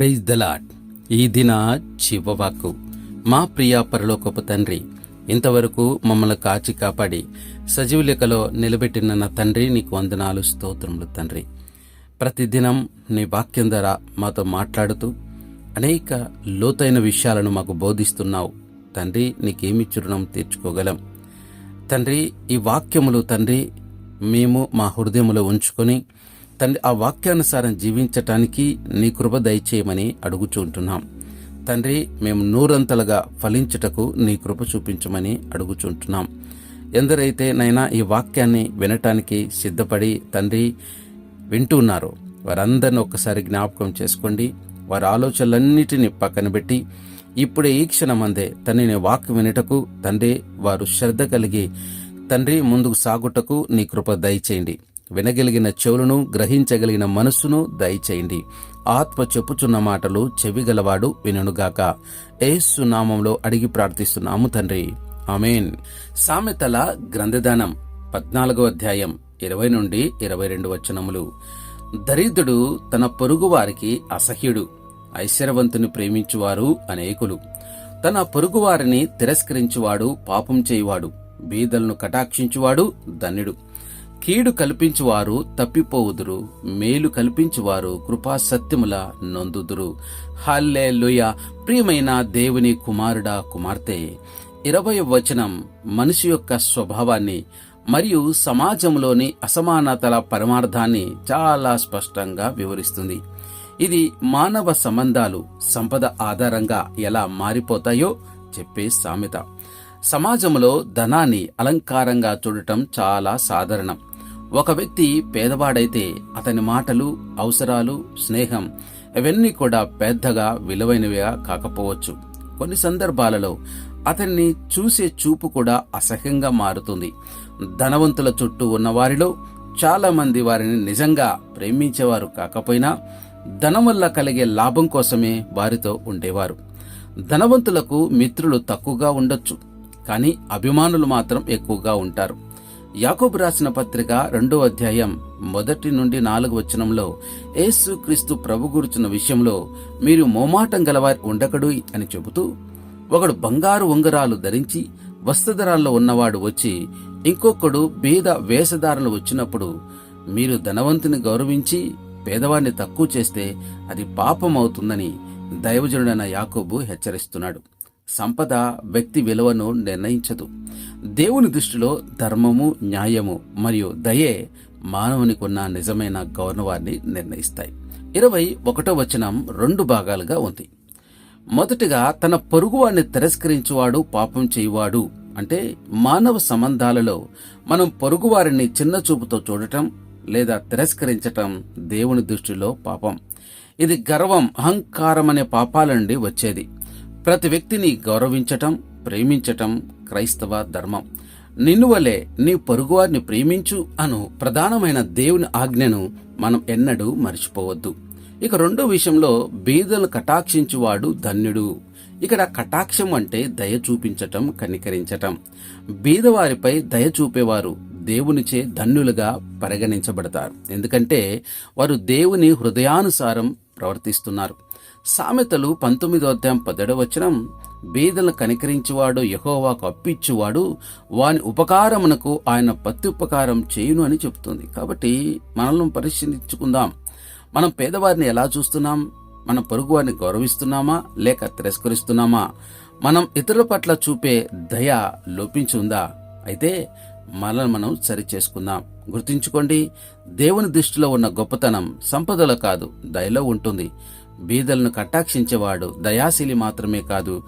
Praise the Lord ఈ దిన చివవాకు మా ప్రియ పరలోకపు తండ్రి ఇంతవరకు మమ్మల్ని కాచి కాపాడి సజీవు లెక్కలో నిలబెట్టిన నా తండ్రి నీకు వందనాలు స్తోత్రములు తండ్రి. ప్రతిదినం నీ వాక్యం ద్వారా మాతో మాట్లాడుతూ అనేక లోతైన విషయాలను మాకు బోధిస్తున్నావు. తండ్రి నీకేమి చురుణం తీర్చుకోగలం. తండ్రి ఈ వాక్యములు తండ్రి మేము మా హృదయములో ఉంచుకొని తండ్రి ఆ వాక్యానుసారం జీవించటానికి నీ కృప దయచేయమని అడుగుచుంటున్నాం తండ్రి మేము నూరంతలుగా ఫలించుటకు నీ కృప చూపించమని అడుగుచుంటున్నాం ఎందరైతే నైనా ఈ వాక్యాన్ని వినటానికి సిద్ధపడి తండ్రి వింటున్నారో వారందరిని ఒక్కసారి జ్ఞాపకం చేసుకోండి. వారి ఆలోచనలన్నిటినీ పక్కన పెట్టి ఇప్పుడే ఈ క్షణమందే తండ్రిని వాక్యం వినుటకు తండ్రి వారు శ్రద్ధ కలిగి తండ్రి ముందుకు సాగుటకు నీ కృప దయచేయండి. వినగలిగిన చెవులను గ్రహించగలిగిన మనస్సును దయచేయండి. ఆత్మ చెప్పుచున్న మాటలు చెవిగలవాడు వినుగాక ఏసు నామంలో అడిగి ప్రార్థిస్తున్నాము తండ్రి. ఆమెన్. సామెతల గ్రంథదానం పద్నాలుగో అధ్యాయం ఇరవై నుండి ఇరవై రెండు వచనములు. దరిద్రుడు తన పొరుగువారికి అసహ్యుడు ఐశ్వర్యవంతుని ప్రేమించువారు అనేకులు. తన పొరుగువారిని తిరస్కరించువాడు పాపం చేయువాడు బీదలను కటాక్షించువాడు ధన్యుడు. కీడు కల్పించువారు తప్పిపోవుదురు మేలు కల్పించువారు కృపా సత్యముల నొందుదురు. హల్లే ప్రియమైన దేవుని కుమారుడా కుమార్తె ఇరవై వచనం మనిషి యొక్క స్వభావాన్ని మరియు సమాజంలోని అసమానతల పరమార్థాన్ని చాలా స్పష్టంగా వివరిస్తుంది. ఇది మానవ సంబంధాలు సంపద ఆధారంగా ఎలా మారిపోతాయో చెప్పే సామెత. సమాజంలో ధనాన్ని అలంకారంగా చూడటం చాలా సాధారణం. ఒక వ్యక్తి పేదవాడైతే అతని మాటలు అవసరాలు స్నేహం ఇవన్నీ కూడా పెద్దగా విలువైనవిగా కాకపోవచ్చు. కొన్ని సందర్భాలలో అతన్ని చూసే చూపు కూడా అసహ్యంగా మారుతుంది. ధనవంతుల చుట్టూ ఉన్న వారిలో చాలా మంది వారిని నిజంగా ప్రేమించేవారు కాకపోయినా ధనం వల్ల కలిగే లాభం కోసమే వారితో ఉండేవారు. ధనవంతులకు మిత్రులు తక్కువగా ఉండొచ్చు కానీ అభిమానులు మాత్రం ఎక్కువగా ఉంటారు. యాకోబు రాసిన పత్రిక రెండో అధ్యాయం మొదటి నుండి నాలుగు వచనంలో యేసు క్రీస్తు ప్రభు గురుచున్న విషయంలో మీరు మోమాటం గలవారి ఉండకడు అని చెబుతూ ఒకడు బంగారు ఉంగరాలు ధరించి వస్త్రధరాల్లో ఉన్నవాడు వచ్చి ఇంకొకడు బీద వేషధారలు వచ్చినప్పుడు మీరు ధనవంతుని గౌరవించి పేదవాడిని తక్కువ చేస్తే అది పాపం అవుతుందని దైవజనుడైన యాకోబు హెచ్చరిస్తున్నాడు. సంపద వ్యక్తి విలువను నిర్ణయించదు. దేవుని దృష్టిలో ధర్మము న్యాయము మరియు దయే మానవునికి ఉన్న నిజమైన గౌరవాన్ని నిర్ణయిస్తాయి. ఇరవై ఒకటో వచనం రెండు భాగాలుగా ఉంది. మొదటిగా తన పొరుగువాడిని తిరస్కరించువాడు పాపం చేయువాడు. అంటే మానవ సంబంధాలలో మనం పొరుగువారిని చిన్న చూపుతో చూడటం లేదా తిరస్కరించటం దేవుని దృష్టిలో పాపం. ఇది గర్వం అహంకారం అనే పాపాల నుండి వచ్చేది. ప్రతి వ్యక్తిని గౌరవించటం ప్రేమించటం క్రైస్తవ ధర్మం. నిన్నువలే నీ పొరుగువారిని ప్రేమించు అను ప్రధానమైన దేవుని ఆజ్ఞను మనం ఎన్నడూ మర్చిపోవద్దు. ఇక రెండో విషయంలో బీదలు కటాక్షించువాడు ధన్యుడు. ఇక్కడ కటాక్షం అంటే దయ చూపించటం కనికరించటం. బీదవారిపై దయ చూపేవారు దేవునిచే ధన్యులుగా పరిగణించబడతారు. ఎందుకంటే వారు దేవుని హృదయానుసారం ప్రవర్తిస్తున్నారు. సామెతలు పంతొమ్మిదో అధ్యాయం పదడ వచనం బీదలను కనికరించువాడు యహోవాకు అప్పిచ్చువాడు వాని ఉపకారమునకు ఆయన ఉపకారం చేయును అని చెబుతుంది. కాబట్టి మనల్ని పరిశీలించుకుందాం. మనం పేదవారిని ఎలా చూస్తున్నాం? మన పొరుగు వారిని గౌరవిస్తున్నామా? లేక తిరస్కరిస్తున్నామా? మనం ఇతరుల పట్ల చూపే దయ లోపించుందా? అయితే మనల్ని మనం సరి చేసుకుందాం గుర్తుంచుకోండి దేవుని దృష్టిలో ఉన్న గొప్పతనం సంపదలో కాదు దయలో ఉంటుంది. బీదలను కటాక్షించేవాడు దయాశీలి మాత్రమే కాదు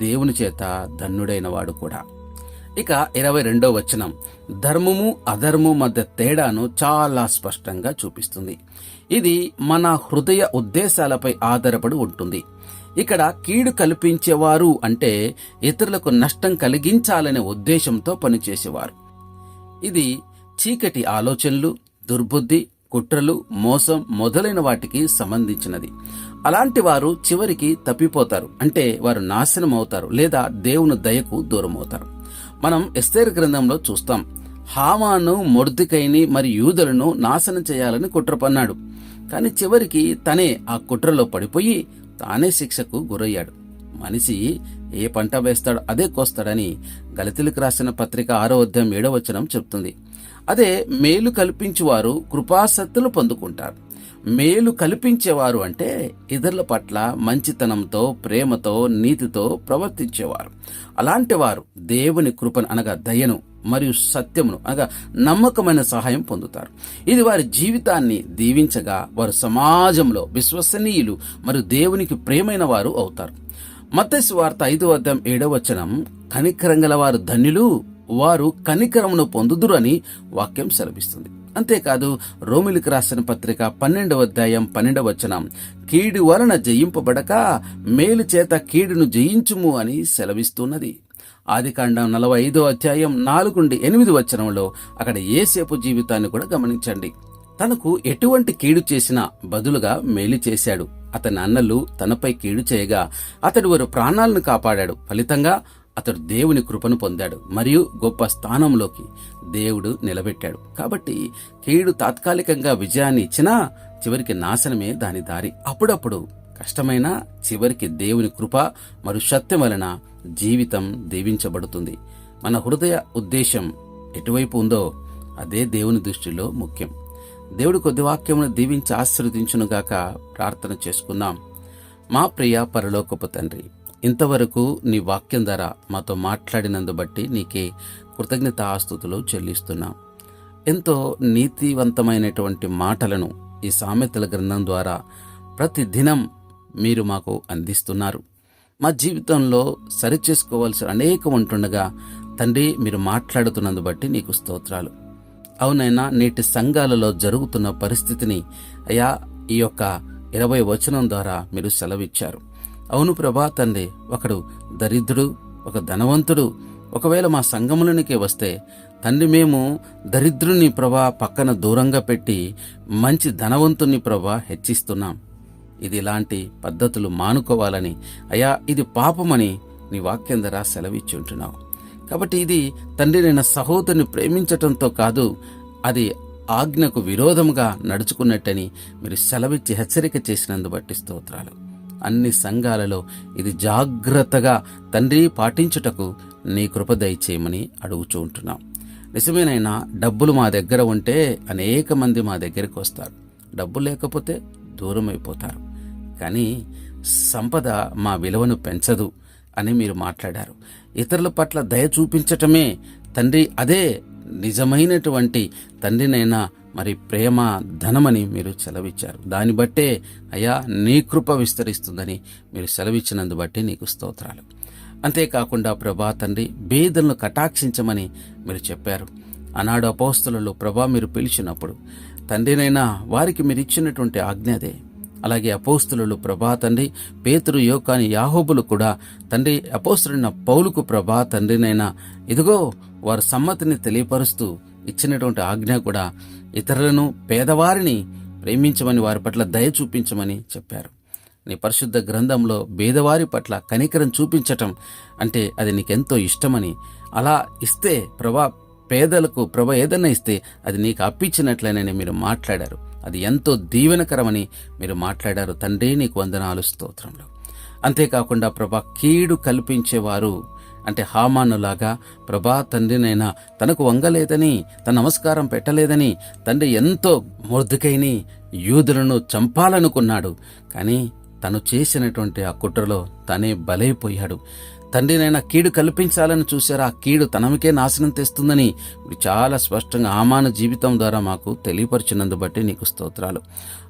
దేవుని చేత ధన్యుడైన వాడు కూడా. ఇక ఇరవై రెండో వచనం ధర్మము అధర్మము మధ్య తేడాను చాలా స్పష్టంగా చూపిస్తుంది. ఇది మన హృదయ ఉద్దేశాలపై ఆధారపడి ఉంటుంది. ఇక్కడ కీడు కల్పించేవారు అంటే ఇతరులకు నష్టం కలిగించాలనే ఉద్దేశంతో పనిచేసేవారు. ఇది చీకటి ఆలోచనలు దుర్బుద్ధి కుట్రలు మోసం మొదలైన వాటికి సంబంధించినది. అలాంటి వారు చివరికి తప్పిపోతారు. అంటే వారు నాశనం అవుతారు లేదా దేవుని దయకు దూరం అవుతారు మనం ఎస్తేర్ గ్రంథంలో చూస్తాం హామాను మొర్దికైని మరి యూదులను నాశనం చేయాలని కుట్ర పన్నాడు కానీ చివరికి తనే ఆ కుట్రలో పడిపోయి తానే శిక్షకు గురయ్యాడు. మనిషి ఏ పంట వేస్తాడో అదే కోస్తాడని గలతిలకు రాసిన పత్రిక ఆరో అధ్యాయం ఏడవ వచనం చెప్తుంది. అదే మేలు కల్పించేవారు కృపాసత్తులు పొందుకుంటారు. మేలు కల్పించేవారు అంటే ఇతరుల పట్ల మంచితనంతో ప్రేమతో నీతితో ప్రవర్తించేవారు. అలాంటి వారు దేవుని కృపను అనగా దయను మరియు సత్యమును అనగా నమ్మకమైన సహాయం పొందుతారు. ఇది వారి జీవితాన్ని దీవించగా వారు సమాజంలో విశ్వసనీయులు మరియు దేవునికి ప్రేమైన వారు అవుతారు. మత్స్య వార్త ఐదు వద్ద ఏడవచనం వచనం వారు ధన్యులు వారు కనికరమును పొందుదురు అని వాక్యం సెలవిస్తుంది. అంతేకాదు రోమిలికి రాసిన పత్రిక పన్నెండవ అధ్యాయం పన్నెండవ వచనం కీడు వలన జయింపబడక మేలు చేత కీడును జయించుము అని సెలవిస్తున్నది. ఆదికాండం నలభై ఐదో అధ్యాయం నాలుగు నుండి ఎనిమిది వచనంలో అక్కడ ఏసేపు జీవితాన్ని కూడా గమనించండి. తనకు ఎటువంటి కీడు చేసినా బదులుగా మేలు చేశాడు. అతని అన్నలు తనపై కీడు చేయగా అతడు వారు ప్రాణాలను కాపాడాడు. ఫలితంగా అతడు దేవుని కృపను పొందాడు మరియు గొప్ప స్థానంలోకి దేవుడు నిలబెట్టాడు. కాబట్టి కీడు తాత్కాలికంగా విజయాన్ని ఇచ్చినా చివరికి నాశనమే దాని దారి. అప్పుడప్పుడు కష్టమైన చివరికి దేవుని కృప మరియు సత్యం వలన జీవితం దీవించబడుతుంది. మన హృదయ ఉద్దేశం ఎటువైపు ఉందో అదే దేవుని దృష్టిలో ముఖ్యం. దేవుడు కొద్ది వాక్యమును దీవించి ఆశీర్వదించునుగాక ప్రార్థన చేసుకుందాం. మా ప్రియ పరలోకపు తండ్రి ఇంతవరకు నీ వాక్యం ద్వారా మాతో మాట్లాడినందు బట్టి నీకే కృతజ్ఞత ఆస్తుతులు చెల్లిస్తున్నాం. ఎంతో నీతివంతమైనటువంటి మాటలను ఈ సామెతల గ్రంథం ద్వారా ప్రతిదినం మీరు మాకు అందిస్తున్నారు. మా జీవితంలో సరిచేసుకోవాల్సిన అనేకం ఉంటుండగా తండ్రి మీరు మాట్లాడుతున్నందు బట్టి నీకు స్తోత్రాలు. అవునైనా నేటి సంఘాలలో జరుగుతున్న పరిస్థితిని అయా ఈ యొక్క ఇరవై వచనం ద్వారా మీరు సెలవిచ్చారు. అవును ప్రభా తండ్రి ఒకడు దరిద్రుడు ఒక ధనవంతుడు. ఒకవేళ మా సంఘములనికి వస్తే తండ్రి మేము దరిద్రుని ప్రభా పక్కన దూరంగా పెట్టి మంచి ధనవంతుని ప్రభా హెచ్చిస్తున్నాం. ఇది ఇలాంటి పద్ధతులు మానుకోవాలని అయా ఇది పాపమని నీ వాక్యం ద్వారా సెలవిచ్చుంటున్నావు. కాబట్టి ఇది తండ్రి నేను సహోదరుని ప్రేమించటంతో కాదు అది ఆజ్ఞకు విరోధముగా నడుచుకున్నట్టని మీరు సెలవిచ్చి హెచ్చరిక చేసినందు బట్టి స్తోత్రాలు. అన్ని సంఘాలలో ఇది జాగ్రత్తగా తండ్రి పాటించుటకు నీ కృప దయచేయమని అడుగుచూ ఉంటున్నాం. నిజమేనైనా డబ్బులు మా దగ్గర ఉంటే అనేక మంది మా దగ్గరికి వస్తారు. డబ్బు లేకపోతే దూరం అయిపోతారు కానీ సంపద మా విలువను పెంచదు అని మీరు మాట్లాడారు. ఇతరుల పట్ల దయ చూపించటమే తండ్రి అదే నిజమైనటువంటి తండ్రినైనా మరి ప్రేమ ధనమని మీరు సెలవిచ్చారు. దాన్ని బట్టే అయ్యా నీ కృప విస్తరిస్తుందని మీరు సెలవిచ్చినందు బట్టి నీకు స్తోత్రాలు. అంతేకాకుండా ప్రభా తండ్రి బేదలను కటాక్షించమని మీరు చెప్పారు. ఆనాడు అపోస్తులలో ప్రభా మీరు పిలిచినప్పుడు తండ్రినైనా వారికి మీరు ఇచ్చినటువంటి ఆజ్ఞదే అలాగే అపోస్తులు ప్రభా తండ్రి పేతురు యోకాని యాహోబులు కూడా తండ్రి అపోస్తులైన పౌలుకు ప్రభా తండ్రినైనా ఇదిగో వారి సమ్మతిని తెలియపరుస్తూ ఇచ్చినటువంటి ఆజ్ఞ కూడా ఇతరులను పేదవారిని ప్రేమించమని వారి పట్ల దయ చూపించమని చెప్పారు. నీ పరిశుద్ధ గ్రంథంలో బేదవారి పట్ల కనికరం చూపించటం అంటే అది నీకెంతో ఇష్టమని. అలా ఇస్తే ప్రభా పేదలకు ప్రభ ఏదన్నా ఇస్తే అది నీకు అప్పించినట్లేనని మీరు మాట్లాడారు. అది ఎంతో దీవెనకరమని మీరు మాట్లాడారు. తండ్రి నీకు వందనాలు స్తోత్రంలో అంతేకాకుండా ప్రభా కీడు కల్పించేవారు అంటే హామానులాగా ప్రభా తండ్రినైనా తనకు వంగలేదని తన నమస్కారం పెట్టలేదని తండ్రి ఎంతో మొద్దుకైని యూదులను చంపాలనుకున్నాడు. కానీ తను చేసినటువంటి ఆ కుట్రలో తనే బలైపోయాడు. తండ్రినైనా కీడు కల్పించాలని చూశారా? ఆ కీడు తనకే నాశనం తెస్తుందని చాలా స్పష్టంగా ఆమాన జీవితం ద్వారా మాకు తెలియపరిచినందు బట్టి నీకు స్తోత్రాలు.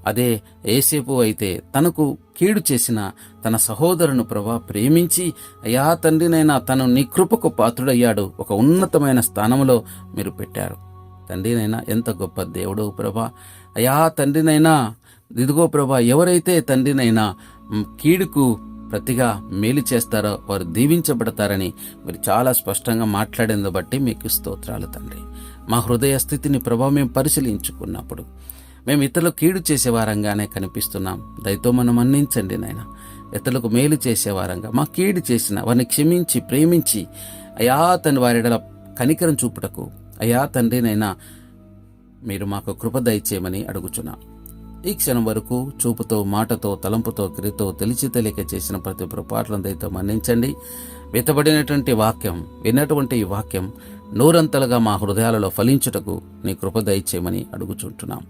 అదే ఏసేపు అయితే తనకు కీడు చేసిన తన సహోదరును ప్రభా ప్రేమించి అయా తండ్రినైనా తను నీ కృపకు పాత్రుడయ్యాడు. ఒక ఉన్నతమైన స్థానంలో మీరు పెట్టారు. తండ్రినైనా ఎంత గొప్ప దేవుడు ప్రభా. అయా తండ్రినైనా ఇదిగో ప్రభా ఎవరైతే తండ్రినైనా కీడుకు ప్రతిగా మేలు చేస్తారో వారు దీవించబడతారని మీరు చాలా స్పష్టంగా మాట్లాడింది బట్టి మీకు స్తోత్రాలు తండ్రి. మా హృదయ స్థితిని ప్రభావ మేము పరిశీలించుకున్నప్పుడు మేము ఇతరులు కీడు చేసేవారంగానే కనిపిస్తున్నాం. దయతో మనం మన్నించండి నాయన. ఇతరులకు మేలు చేసేవారంగా మా కీడు చేసిన వారిని క్షమించి ప్రేమించి అయా తన వారిడల కనికరం చూపుటకు అయ్యా తండ్రినైనా మీరు మాకు కృప దయచేయమని అడుగుచున్నాం. ఈ క్షణం వరకు చూపుతో మాటతో తలంపుతో క్రియతో తెలిసి తెలియక చేసిన ప్రతి పొరపాట్లను దయతో మన్నించండి. వెతబడినటువంటి వాక్యం విన్నటువంటి ఈ వాక్యం నూరంతలుగా మా హృదయాలలో ఫలించుటకు నీ కృప దయచేయమని అడుగుచుంటున్నాం.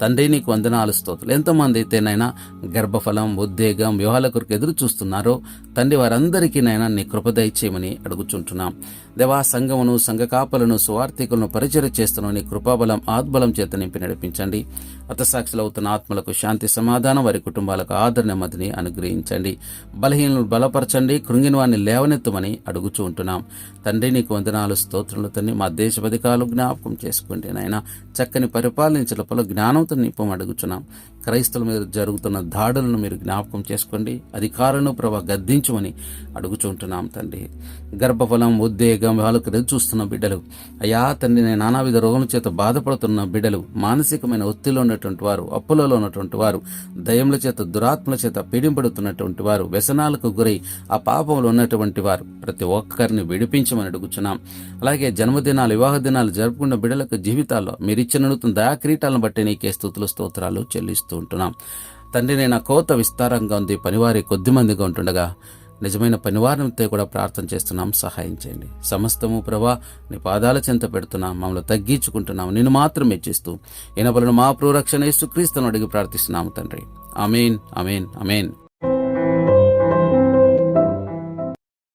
తండ్రి నీకు వందనాలు స్తోత్రులు. ఎంతమంది అయితేనైనా గర్భఫలం ఉద్వేగం వివాహాల కొరకు ఎదురు చూస్తున్నారో తండ్రి వారందరికీ నైనా నీ కృప దయచేయమని అడుగుచుంటున్నాం. దేవా సంఘమును సంఘ కాపలను సువార్థికులను పరిచయ చేస్తున్న నీ కృపాబలం ఆత్బలం చేత నింపి నడిపించండి. హతసాక్షులు అవుతున్న ఆత్మలకు శాంతి సమాధానం వారి కుటుంబాలకు ఆదరణ నెమ్మదిని అనుగ్రహించండి. బలహీనలు బలపరచండి కృంగిన వారిని లేవనెత్తమని అడుగుచూ ఉంటున్నాం తండ్రి నీకు వందనాలు స్తోత్రులు. తండ్రి మా దేశ జ్ఞాపకం చేసుకోండి నాయన. చక్కని పరిపాలించడంలో జ్ఞానంతో నింపం అడుగుచున్నాం క్రైస్తవుల మీద జరుగుతున్న దాడులను మీరు జ్ఞాపకం చేసుకోండి. అధికారులను ప్రభా గద్దించమని అడుగుచుంటున్నాం తండ్రి. గర్భఫలం ఉద్వేగం వాళ్ళకు ఎదురు చూస్తున్న బిడ్డలు. అయ్యా తండ్రి నేను నానావిధ రోగం చేత బాధపడుతున్న బిడ్డలు. మానసికమైన ఒత్తిడిలో ఉన్నటువంటి వారు అప్పులలో ఉన్నటువంటి వారు దయముల చేత దురాత్మల చేత పీడింపడుతున్నటువంటి వారు వ్యసనాలకు గురై ఆ పాపంలో ఉన్నటువంటి వారు. ప్రతి ఒక్కరిని విడిపించమని అడుగుచున్నాం. అలాగే జన్మదినాలు వివాహ దినాలు జరుపుకున్న బిడ్డలకు జీవితాల్లో మీరిచ్చిన నూతన దయాక్రీటాలను బట్టి నీకే స్థుతులు స్తోత్రాలు చెల్లిస్తూ ఉంటున్నాం. తండ్రి నేను కోత విస్తారంగా ఉంది పనివారి కొద్ది మందిగా ఉంటుండగా నిజమైన పనివారంతో కూడా ప్రార్థన చేస్తున్నాం సహాయం చేయండి. సమస్తము ప్రభా నీ పాదాల చెంత పెడుతున్నాం మమ్మల్ని తగ్గించుకుంటున్నాం నిన్ను మాత్రం మెచ్చిస్తూ ఇనబలను మా ప్రోరక్షణ ఇస్తూ క్రీస్తును అడిగి ప్రార్థిస్తున్నాము తండ్రి. అమీన్ అమీన్ అమీన్